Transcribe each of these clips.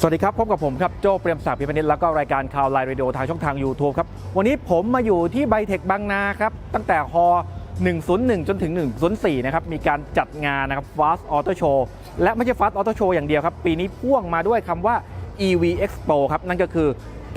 สวัสดีครับ พบกับผมครับ โจเปรมศักดิ์พิพนิชแล้วก็รายการข่าวไลน์เรดิโอทางช่องทาง YouTube ครับ วันนี้ผมมาอยู่ที่ไบเทคบางนาครับ ตั้งแต่ฮอ101 จนถึง 104 นะครับ มีการจัดงานนะครับ Fast Auto Show และไม่ใช่ Fast Auto Show อย่างเดียวครับ ปีนี้พ่วงมาด้วยคำว่า EV Expo ครับ นั่นก็คือ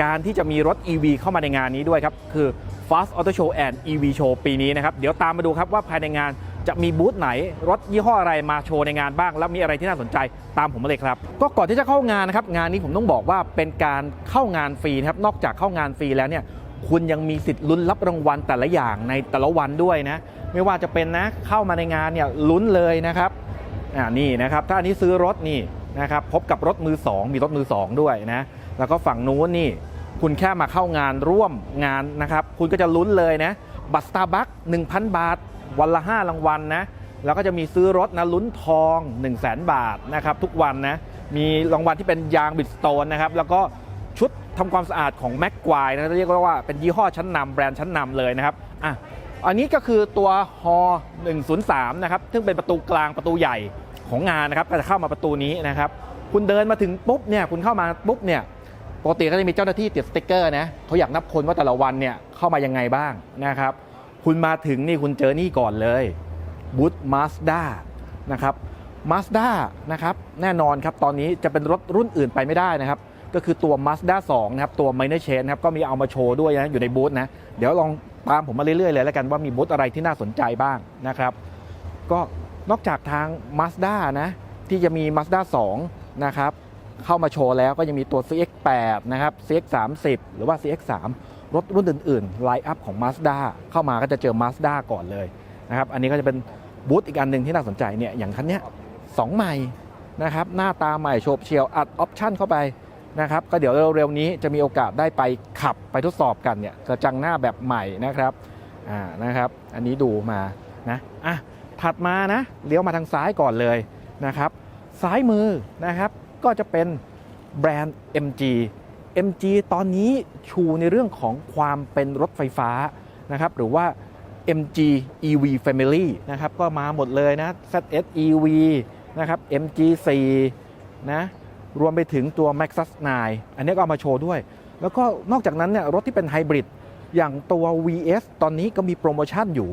การที่จะมีรถ EV เข้ามาในงานนี้ด้วยครับ คือ Fast Auto Show and EV Show ปีนี้นะครับ เดี๋ยวตามมาดูครับว่าภายในงาน จะมีบูธไหนรถยี่ห้ออะไรมาโชว์ในงานบ้าง แล้วมีอะไรที่น่าสนใจตามผมมาเลยครับ ก็ก่อนที่จะเข้างานนะครับงานนี้ผมต้องบอกว่าเป็นการเข้างานฟรีนะครับนอกจากเข้างานฟรีแล้วเนี่ยคุณยังมีสิทธิ์ลุ้นรับรางวัลแต่ละอย่างในแต่ละวันด้วยนะไม่ว่าจะเป็นนะเข้ามาในงานเนี่ยลุ้นเลยนะครับอ่านี่นะครับถ้าอันนี้ซื้อรถนี่นะครับพบกับรถมือ 2 มีรถมือ 2 ด้วยนะแล้วก็ฝั่งนู้นนี่คุณแค่มาเข้างานร่วมงานนะครับ คุณก็จะลุ้นเลยนะบัตรสตาร์บัค1,000 บาท วันละ 5 รางวัลนะแล้วก็จะมีซื้อรถนะลุ้นทอง 1 0 0 0 0แบาทนะครับทุกวันนะมีรางวัลที่เป็นยางบิดสโตนนะครับแล้วก็ชุดทำความสะอาดของแม็กควายนะเรียกว่าเป็นยี่ห้อชั้นนำแบรนด์ชั้นนำเลยนะครับอะอันนี้ก็คือตัวฮอ103นะครับซึ่งเป็นประตูกลางประตูใหญ่ของงานนะครับก็จะเข้ามาประตูนี้นะครับคุณเดินมาถึงปุ๊บเนี่ยคุณเข้ามาปุ๊บเนี่ยปกติก็จะมีเจ้าหน้าที่ติดสติ๊กเกอร์นะเขาอยากนับคนว่าแต่ละวันเนี่ยเข้ามายังไงบ้างนะครับ คุณมาถึงนี่คุณเจอนี่ก่อนเลยบูธมาสด้านะครับมาสด้านะครับแน่นอนครับตอนนี้จะเป็นรถรุ่นอื่นไปไม่ได้นะครับ ก็คือตัว Mazda 2นะครับตัว Minor Change นะครับก็มีเอามาโชว์ด้วยนะอยู่ในบูธนะ เดี๋ยวลองตามผมมาเรื่อยๆเลยแล้วกันว่ามีบูธอะไรที่น่าสนใจบ้างนะครับ ก็นอกจากทาง Mazda นะที่จะมี Mazda 2นะครับเข้ามาโชว์แล้วก็ยังมีตัว CX8 นะครับ CX30 หรือว่า CX3 รถรุ่นอื่นๆไลน์อัพของ Mazda เข้ามาก็จะเจอ Mazda ก่อนเลยนะครับอันนี้ก็จะเป็นบูธอีกอันหนึ่งที่น่าสนใจเนี่ยอย่างคันนี้สองใหม่นะครับหน้าตาใหม่โฉบเฉียวอัดออปชั่นเข้าไปนะครับก็เดี๋ยวเร็วๆนี้จะมีโอกาสได้ไปขับไปทดสอบกันเนี่ยกระจังหน้าแบบใหม่นะครับอ่านะครับ อันนี้ดูมานะอะถัดมานะเลี้ยวมาทางซ้ายก่อนเลยนะครับซ้ายมือนะครับก็จะเป็นแบรนด์ MG MG ตอนนี้ชูในเรื่องของความเป็นรถไฟฟ้านะครับหรือว่า MG EV Family นะครับก็มาหมดเลยนะ ZS EV นะครับ MG4 นะรวมไปถึงตัว Maxus 9 อันนี้ก็เอามาโชว์ด้วย แล้วก็นอกจากนั้นเนี่ยรถที่เป็นไฮบริดอย่างตัว VS ตอนนี้ก็มีโปรโมชั่นอยู่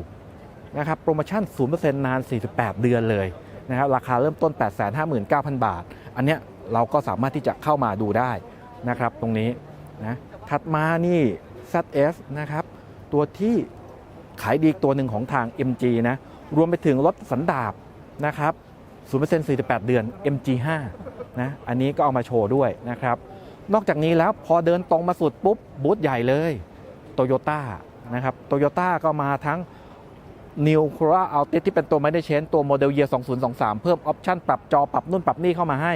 นะครับโปรโมชั่น 0%นาน 48 เดือนเลยนะครับราคาเริ่มต้น 859,000 บาท อันเนี้ยเราก็สามารถที่จะเข้ามาดูได้ นะครับตรงนี้นะถัดมานี่ ZS นะครับ ตัวที่ขายดีตัวหนึ่งของทาง MG นะ รวมไปถึงรถสันดาบนะครับ0% 48 เดือน MG5 นะอันนี้ก็เอามาโชว์ด้วยนะครับ นอกจากนี้แล้วพอเดินตรงมาสุดปุ๊บ บูธใหญ่เลยโตโยต้านะครับโตโยต้าก็มาทั้ง New Corolla Altis ที่เป็นตัวไม่ได้เชนตัวโมเดลเยีย2023 เพิ่มออปชั่นปรับจอปรับนู่นปรับนี่เข้ามาให้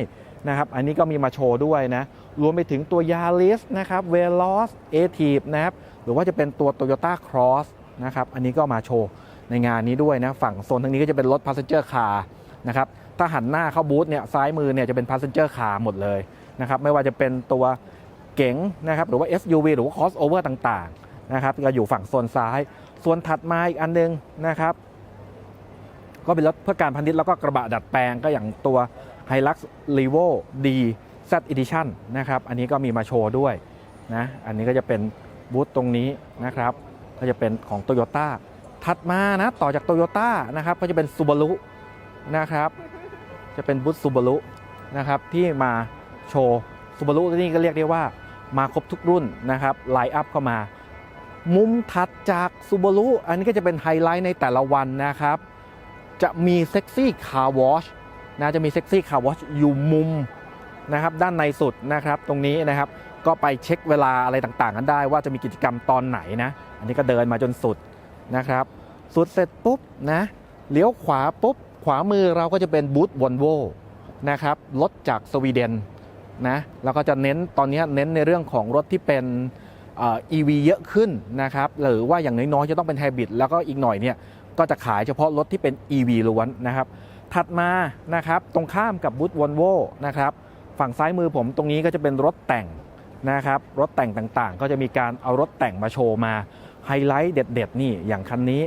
นะครับ อันนี้ก็มีมาโชว์ด้วยนะ รวมไปถึงตัว Yaris นะครับ Veloz a t i v e นะครับ หรือว่าจะเป็นตัว Toyota Cross นะครับ อันนี้ก็มาโชว์ในงานนี้ด้วยนะ ฝั่งโซนทางนี้ก็จะเป็นรถ Passenger Car นะครับ ถ้าหันหน้าเข้าบูธเนี่ย ซ้ายมือเนี่ยจะเป็น Passenger Car หมดเลยนะครับ ไม่ว่าจะเป็นตัวเก๋งนะครับ หรือว่า SUV หรือว่า crossover ต่างๆนะครับ ก็อยู่ฝั่งโซนซ้าย ส่วนถัดมาอีกอันนึงนะครับ ก็เป็นรถเพื่อการพาณิชย์แล้วก็กระบะดัดแปลงก็อย่างตัว Hilux Revo D Z Edition นะครับ อันนี้ก็มีมาโชว์ด้วยนะ อันนี้ก็จะเป็นบูธตรงนี้นะครับ ก็จะเป็นของ Toyota ถัดมานะ ต่อจาก Toyota นะครับ ก็จะเป็น Subaru นะครับ จะเป็นบูธ Subaru นะครับ ที่มาโชว์ Subaru นี่ก็เรียกได้ว่ามาครบทุกรุ่นนะครับไลน์อัพเข้ามา มุมถัดจาก Subaru อันนี้ก็จะเป็นไฮไลท์ในแต่ละวันนะครับ จะมีเซ็กซี่คาร์วอช นะจะมีเซ็กซี่คาร์วอชอยู่มุมนะครับด้านในสุดนะครับตรงนี้นะครับก็ไปเช็คเวลาอะไรต่างๆ กันได้ว่าจะมีกิจกรรมตอนไหนนะ อันนี้ก็เดินมาจนสุดนะครับ สุดเสร็จปุ๊บนะเลี้ยวขวาปุ๊บ ขวามือเราก็จะเป็นบูธวอลโวนะครับรถจากสวีเดนนะแล้วก็จะเน้นตอนนี้เน้นในเรื่องของรถที่เป็นเอ่อ EV เยอะขึ้นนะครับหรือว่าอย่างน้อยๆจะต้องเป็นไฮบริดแล้วก็อีกหน่อยเนี่ยก็จะขายเฉพาะรถที่เป็น EV ล้วนนะครับ ถัดมานะครับตรงข้ามกับบูธวอลโวนะครับฝั่งซ้ายมือผมตรงนี้ก็จะเป็นรถแต่งนะครับรถแต่งต่างๆ ก็จะมีการเอารถแต่งมาโชว์มาไฮไลท์เด็ดๆ นี่อย่างคันนี้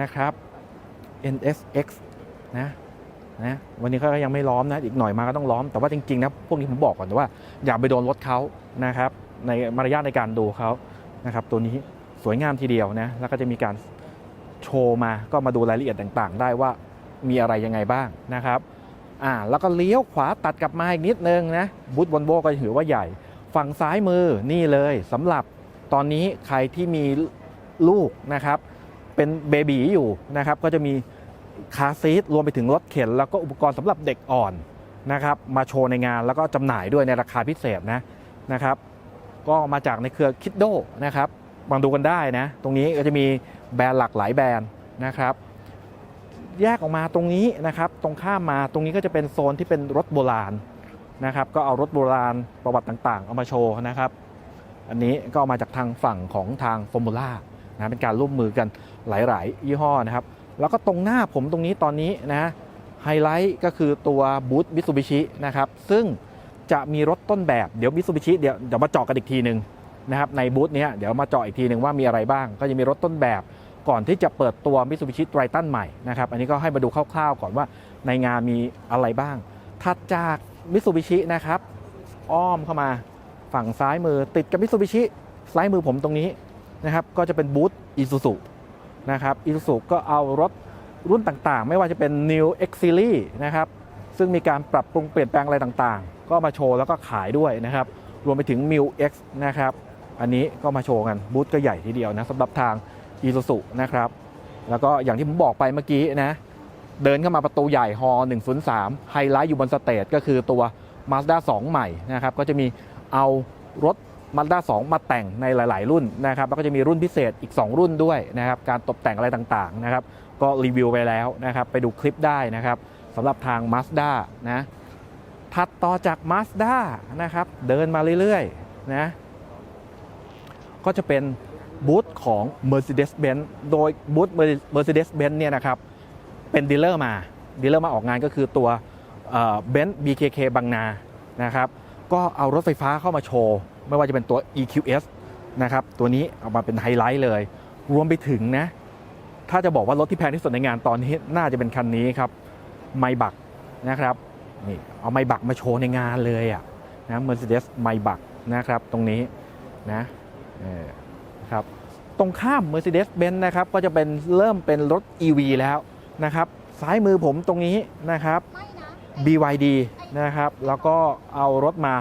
นะครับ NSX นะนะวันนี้เขาก็ยังไม่ล้อมนะอีกหน่อยมาก็ต้องล้อมแต่ว่าจริงๆนะพวกนี้ผมบอกก่อนว่าอย่าไปโดนรถเขานะครับในมารยาทในการดูเขานะครับตัวนี้สวยงามทีเดียวนะแล้วก็จะมีการโชว์มาก็มาดูรายละเอียดต่าง ๆ ได้ว่า มีอะไรยังไงบ้างนะครับอ่าแล้วก็เลี้ยวขวาตัดกลับมาอีกนิดนึงนะบูธวอลโวก็ถือว่าใหญ่ ฝั่งซ้ายมือนี่เลยสำหรับตอนนี้ใครที่มีลูกนะครับ เป็นเบบีอยู่นะครับ ก็จะมีคาซีทรวมไปถึงรถเข็น แล้วก็อุปกรณ์สำหรับเด็กอ่อนนะครับมาโชว์ในงานแล้วก็จำหน่ายด้วยในราคาพิเศษนะนะครับก็มาจากในเครือคิดโดนะครับมาดูกันได้นะ ตรงนี้ก็จะมีแบรนด์หลากหลายแบรนด์นะครับ แยกออกมาตรงนี้นะครับ ตรงข้ามมาตรงนี้ก็จะเป็นโซนที่เป็นรถโบราณนะครับ ก็เอารถโบราณประวัติต่างๆ เอามาโชว์นะครับ อันนี้ก็ามาจากทางฝั่งของทางฟอร์มูล่านะเป็นการร่วมมือกันหลาย ๆ ยี่ห้อนะครับ แล้วก็ตรงหน้าผมตรงนี้ตอนนี้นะไฮไลท์ก็คือตัวบูธมิตซูบิชินะครับ ซึ่งจะมีรถต้นแบบเดี๋ยวมิตซูบิชิเดี๋ยวเดี๋ยวมาเจาะกันอีกทีหนึ่งนะครับในบูธเนี้ยเดี๋ยวมาเจาะอีกทีหนึ่งว่ามีอะไรบ้าง ก็จะมีรถต้นแบบ ก่อนที่จะเปิดตัวมิตซูบิชิไตรตันใหม่นะครับ อันนี้ก็ให้มาดูคร่าวๆก่อนว่าในงานมีอะไรบ้าง ถัดจากมิตซูบิชินะครับ อ้อมเข้ามาฝั่งซ้ายมือติดกับมิตซูบิชิซ้ายมือผมตรงนี้นะครับก็จะเป็นบูธอีซูซุนะครับอีซูซุก็เอารถรุ่นต่างๆ ไม่ว่าจะเป็น New X Series นะครับ ซึ่งมีการปรับปรุงเปลี่ยนแปลงอะไรต่างๆ ก็มาโชว์แล้วก็ขายด้วยนะครับ รวมไปถึง m i l X นะครับ อันนี้ก็มาโชว์กันบูธก็ใหญ่ทีเดียวนะสำหรับทาง อีซูซุนะครับ แล้วก็อย่างที่ผมบอกไปเมื่อกี้นะ เดินเข้ามาประตูใหญ่ฮอ103 ไฮไลท์อยู่บนสเตจก็คือตัว Mazda 2 ใหม่นะครับ ก็จะมีเอารถ Mazda 2 มาแต่งในหลาย ๆ รุ่นนะครับ แล้วก็จะมีรุ่นพิเศษอีก 2 รุ่นด้วยนะครับ การตกแต่งอะไรต่าง ๆ นะครับ ก็รีวิวไปแล้วนะครับ ไปดูคลิปได้นะครับสำหรับทาง Mazda นะถัดต่อจาก Mazda นะครับ เดินมาเรื่อย ๆ นะ ก็จะเป็น บูธของ Mercedes-Benz โดยบูธ Mercedes-Benz เนี่ยนะครับเป็นดีลเลอร์มาดีลเลอร์มาออกงานก็คือตัวเบนซ์ BKK บางนานะครับก็เอารถไฟฟ้าเข้ามาโชว์ ไม่ว่าจะเป็นตัว EQS นะครับตัวนี้เอามาเป็นไฮไลท์เลย รวมไปถึงนะถ้าจะบอกว่ารถที่แพงที่สุดในงานตอนนี้น่าจะเป็นคันนี้ครับไมบักนะครับนี่เอาไมบักมาโชว์ในงานเลยอะนะ Mercedes ไมบักนะครับตรงนี้นะเออ ครับตรงข้าม Mercedes-Benz นะครับก็จะเป็นเริ่มเป็นรถ EV แล้วนะครับซ้ายมือผมตรงนี้นะครับ BYD นะครับแล้วก็เอารถมา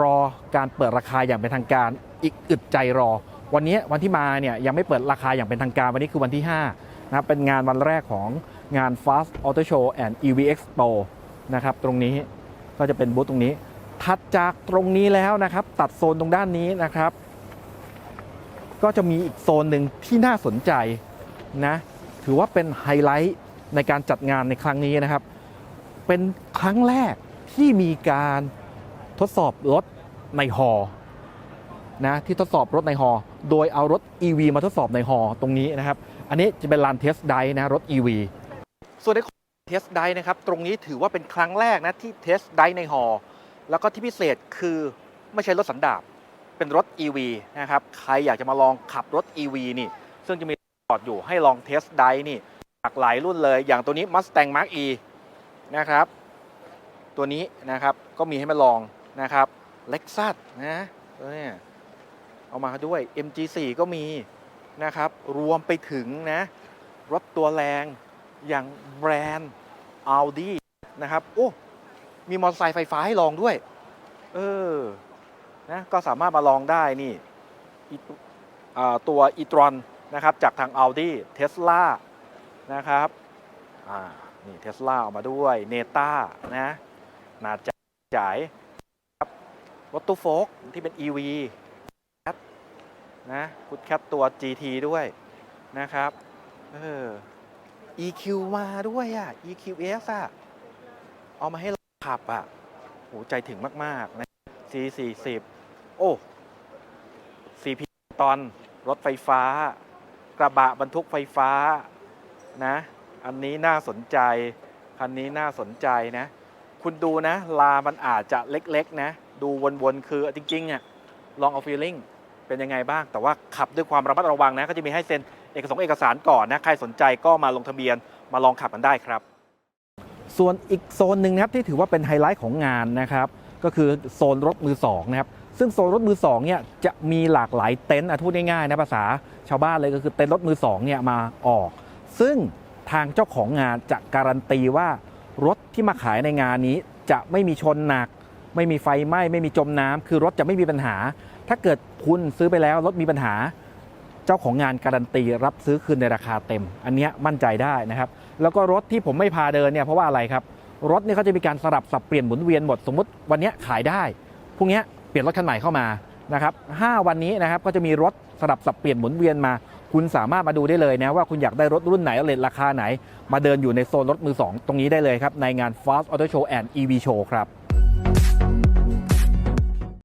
รอการเปิดราคาอย่างเป็นทางการ อีกอึดใจรอ วันนี้วันที่มาเนี่ยยังไม่เปิดราคาอย่างเป็นทางการวันนี้คือวันที่5นะครับเป็นงานวันแรกของงาน Fast Auto Show and EV Expo นะครับตรงนี้ก็จะเป็นบูธตรงนี้ ถัดจากตรงนี้แล้วนะครับ ตัดโซนตรงด้านนี้นะครับ ก็จะมีอีกโซนหนึ่งที่น่าสนใจนะถือว่าเป็นไฮไลท์ในการจัดงานในครั้งนี้นะครับ เป็นครั้งแรกที่มีการทดสอบรถในฮอนะที่ทดสอบรถในฮอโดยเอารถ EV มาทดสอบในฮอตรงนี้นะครับ อันนี้จะเป็นลานเทสไดนะรถ EV ส่วนในเทสไดนะครับ ตรงนี้ถือว่าเป็นครั้งแรกนะที่เทสไดในฮอแล้วก็ที่พิเศษคือไม่ใช่รถสันดาป เป็นรถ EV นะครับ ใครอยากจะมาลองขับรถ EV นี่ ซึ่งจะมีจอดอยู่ให้ลองเทสได้นี่หลากหลายรุ่นเลย อย่างตัวนี้ Mustang Mark E นะครับ ตัวนี้นะครับก็มีให้มาลองนะครับ Lexus นะตัวเนี้ยเอามาด้วย MG4 ก็มีนะครับ รวมไปถึงนะ รถตัวแรงอย่างแบรนด์ Audi นะครับ โอ้ มีมอเตอร์ไซค์ไฟฟ้าให้ลองด้วย เออ นะก็สามารถมาลองได้นี่ตัว e-tron นนะครับจากทาง Audi Tesla นะครับนี่เทสลาออกมาด้วยเนต้านะนาจ่ายครับรถตู้โฟกที่เป็น EV นะพุดแคปตัว GT ด้วยนะครับเออ EQ มาด้วยอะ EQS อะ เอามาให้เราขับอะโหใจถึงมาก ๆ นะ C40 โอ้ CP ตอนรถไฟฟ้า กระบะบรรทุกไฟฟ้านะ อันนี้น่าสนใจ คันนี้น่าสนใจนะ คุณดูนะ ลามันอาจจะเล็กๆ นะ ดูวนๆ คือจริงๆอะลองเอาฟีลลิ่งเป็นยังไงบ้าง แต่ว่าขับด้วยความระมัดระวังนะ ก็จะมีให้เซ็นเอกสารเอกสารก่อนนะ ใครสนใจก็มาลงทะเบียนมาลองขับกันได้ครับ ส่วนอีกโซนหนึ่งนะครับที่ถือว่าเป็นไฮไลท์ของงานนะครับ ก็คือโซนรถมือสองนะครับ ซึ่งโซนรถมือสองเนี่ยจะมีหลากหลายเต็นท์อะพูดง่ายๆนะภาษาชาวบ้านเลยก็คือเต็นท์รถมือสองเนี่ยมาออก ซึ่งทางเจ้าของงานจะการันตีว่ารถที่มาขายในงานนี้จะไม่มีชนหนัก ไม่มีไฟไหม้ไม่มีจมน้ำคือรถจะไม่มีปัญหา ถ้าเกิดคุณซื้อไปแล้วรถมีปัญหา เจ้าของงานการันตีรับซื้อคืนในราคาเต็ม อันนี้มั่นใจได้นะครับ แล้วก็รถที่ผมไม่พาเดินเนี่ยเพราะว่าอะไรครับ รถเนี่ยเขาจะมีการสลับสับเปลี่ยนหมุนเวียนหมดสมมติวันนี้ขายได้พรุ่งเนี้ย เปลี่ยนรถคันใหม่เข้ามานะครับห้าวันนี้นะครับก็จะมีรถสลับสับเปลี่ยนหมุนเวียนมา คุณสามารถมาดูได้เลยนะว่าคุณอยากได้รถรุ่นไหนเลทราคาไหน มาเดินอยู่ในโซนรถมือสองตรงนี้ได้เลยครับ ในงาน Fast Auto Show and EV Show ครับ